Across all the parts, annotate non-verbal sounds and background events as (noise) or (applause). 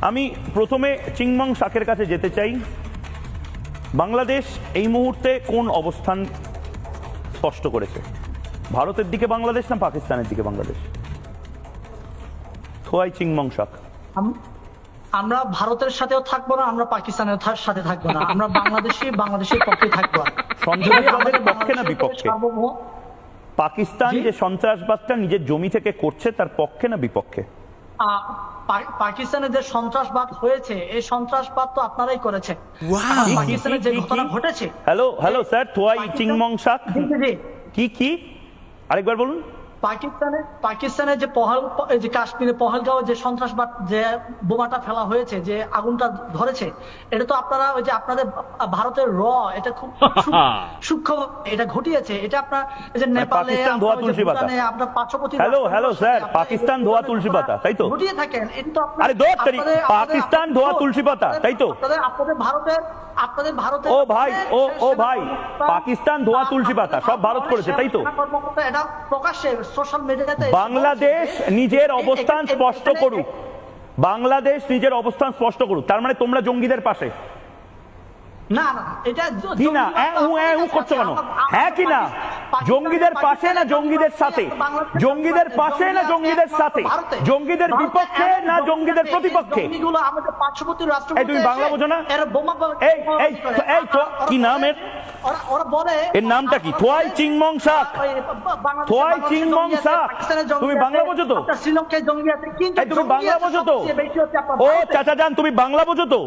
আমি প্রথমে চিংমং শাকের কাছে যেতে চাই। বাংলাদেশ এই মুহূর্তে কোন অবস্থান স্পষ্ট করেছে? ভারতের দিকে বাংলাদেশ না পাকিস্তানের দিকে বাংলাদেশ? থোয়াই চিংমং শাক। আমরা ভারতের সাথেও থাকব না আমরা পাকিস্তানের সাথে থাকব না। আমরা বাংলাদেশি বাংলাদেশের পক্ষে থাকব সন্ত্রাসবাদের পক্ষে না বিপক্ষে? পাকিস্তান যে সন্ত্রাসবাদটা নিজের জমি থেকে করছে তার পক্ষে না বিপক্ষে? পাকিস্তানে যে সন্ত্রাসবাদ হয়েছে। এই সন্ত্রাসবাদ তো আপনারাই করেছেন। আর পাকিস্তানে যে ঘটনা ঘটেছে হ্যালো হ্যালো স্যার থোয়াই চিংমং শাক। কি কি? আরেকবার বলুন। পাকিস্তানে পাকিস্তানে যে পহল যে কাশ্মীরে পহলগাঁও যে সন্ত্রাসবাদ যে বোমাটা ফেলা হয়েছে যে আগুনটা ধরেছে এটা তো আপনারা ওই যে আপনাদের ভারতের র এটা খুব (laughs) সূক্ষ্ম- এটা ঘটিয়েছে এটা আপনার এই যে নেপালে মানে ধোয়া আপনার তুলসী পাতা। আপনার পার্শ্ববর্তী হ্যালো, হ্যালো, স্যার, পাকিস্তান ধোয়া তুলসী পাতা, তাই তো? ঘটিয়ে থাকেন এটা তো আরে তেরি, পাকিস্তান ধোয়া তুলসী পাতা, তাই তো? আপনাদের আপনাদের ভারতের আপনাদের ভারতের ও ভাই, ও, ও ভাই, পাকিস্তান ধোয়া তুলসী পাতা, সব ভারত করেছে, তাই তো? এটা প্রকাশ্যে সোশ্যাল মিডিয়াতে বাংলাদেশ নিজের অবস্থান স্পষ্ট করুক। বাংলাদেশ নিজের অবস্থান স্পষ্ট করুক। তার মানে তোমরা জঙ্গিদের পাশে। না না এটা কি না? করছ কেন? হ্যাঁ কি না? জঙ্গিদের পাশে না জঙ্গিদের সাথে জঙ্গিদের পাশে না জঙ্গিদের সাথে জঙ্গিদের বিপক্ষে না জঙ্গিদের প্রতিপক্ষে আমাদের পার্শ্ববর্তী রাষ্ট্র এই তুমি বাংলা বোঝো না? এই, এই, এই, তো- কি নাম এর? এর নামটা কি? থোয়াই চিংমং শাক। থোয়াই চিংমং শাক। তুমি বাংলা বোঝো তো? শ্রীলঙ্কায় জঙ্গি আছে কিন্তু তুমি বাংলা বোঝো তো ও। চাচা যান তুমি বাংলা বোঝো তো?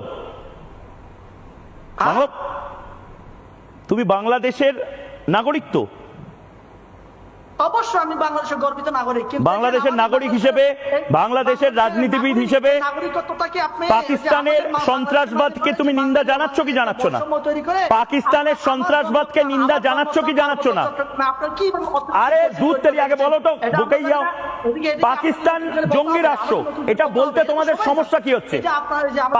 তুমি বাংলাদেশের নাগরিক তো অবশ্যই আমি বাংলাদেশের গর্বিত নাগরিক বাংলাদেশের নাগরিক হিসেবে, বাংলাদেশের রাজনীতিবিদ হিসেবে পাকিস্তানের সন্ত্রাসবাদকে তুমি নিন্দা জানাচ্ছ কি জানাচ্ছ না? পাকিস্তানের সন্ত্রাসবাদকে নিন্দা জানাচ্ছ কি জানাচ্ছ না? আরে দুধ তেরি আগে বলো তো বুকেই যাও। পাকিস্তান জঙ্গি রাষ্ট্র এটা বলতে তোমাদের সমস্যা কি হচ্ছে?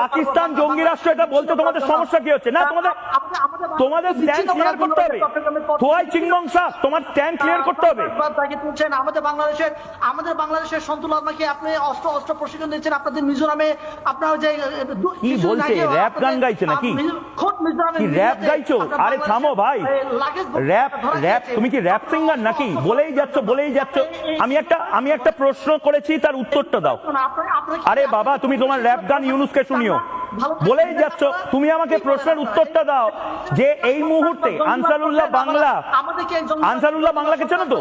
পাকিস্তান জঙ্গি রাষ্ট্র এটা বলতে তোমাদের সমস্যা কি হচ্ছে? না তোমাদের তোমাদের স্ট্যান্ড ক্লিয়ার করতে হবে। থোয়াই চিংমং তোমার স্ট্যান্ড ক্লিয়ার করতে হবে। আমাদের বাংলাদেশের আমাদের বাংলাদেশের সন্তুল আপনাকে আপনি অস্ত্র অস্ত্র প্রশিক্ষণ দিচ্ছেন আপনাদের মিজোরামে আপনার যে কি বলছে? র‍্যাপ গান গাইছে নাকি? খোদ মিজোরামে র‍্যাপ গাইছো? আরে থামো ভাই। র‍্যাপ র‍্যাপ খেয়েছে। কি র‍্যাপ সিঙ্গার নাকি? বলেই যাচ্ছ বলেই যাচ্ছ। আমি একটা আমি একটা প্রশ্ন করেছি, তার উত্তরটা দাও। আরে বাবা, তুমি তোমার র‍্যাপ গান ইউনুসকে শুনিও। বলেই যাচ্ছ, তুমি আমাকে প্রশ্নের উত্তরটা দাও যে এই মুহূর্তে আনসারুল্লাহ বাংলা, আনসারুল্লাহ বাংলাকে চেনো তো?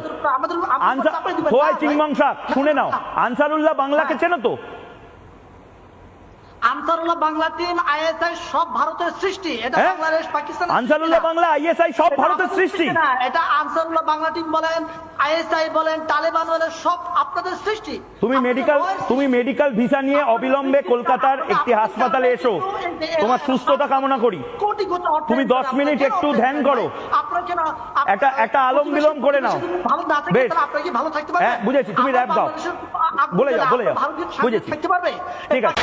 আনসার থোয়াই চিংমং শাক শুনে নাও। আনসারুল্লাহ বাংলাকে চেনো তো? আনসারুল্লাহ বাংলা টিম আইএসআই সব ভারতের সৃষ্টি। এটা হ্যাঁ? বাংলাদেশ পাকিস্তান আনসারুল্লাহ বাংলা আইএসআই সব ভারতের সৃষ্টি। না। এটা আনসারুল্লাহ বাংলা টিম বলেন আইএসআই বলেন তালেবান বলেন সব আপনাদের সৃষ্টি। তুমি মেডিকেল তুমি মেডিকেল ভিসা নিয়ে অবিলম্বে কলকাতার একটি হাসপাতালে এসো। তোমার সুস্থতা কামনা করি। তুমি দশ মিনিট একটু ধ্যান করো। একটা- একটা আলম বিলোম করে নাও। ভালো না থাকে বেশ। কি ভালো থাকতে পারবে হ্যাঁ, বুঝেছি, তুমি rap গাও। বলে যাও, বলে যাও। বুঝেছি। থাকতে পারবে? ঠিক আছে।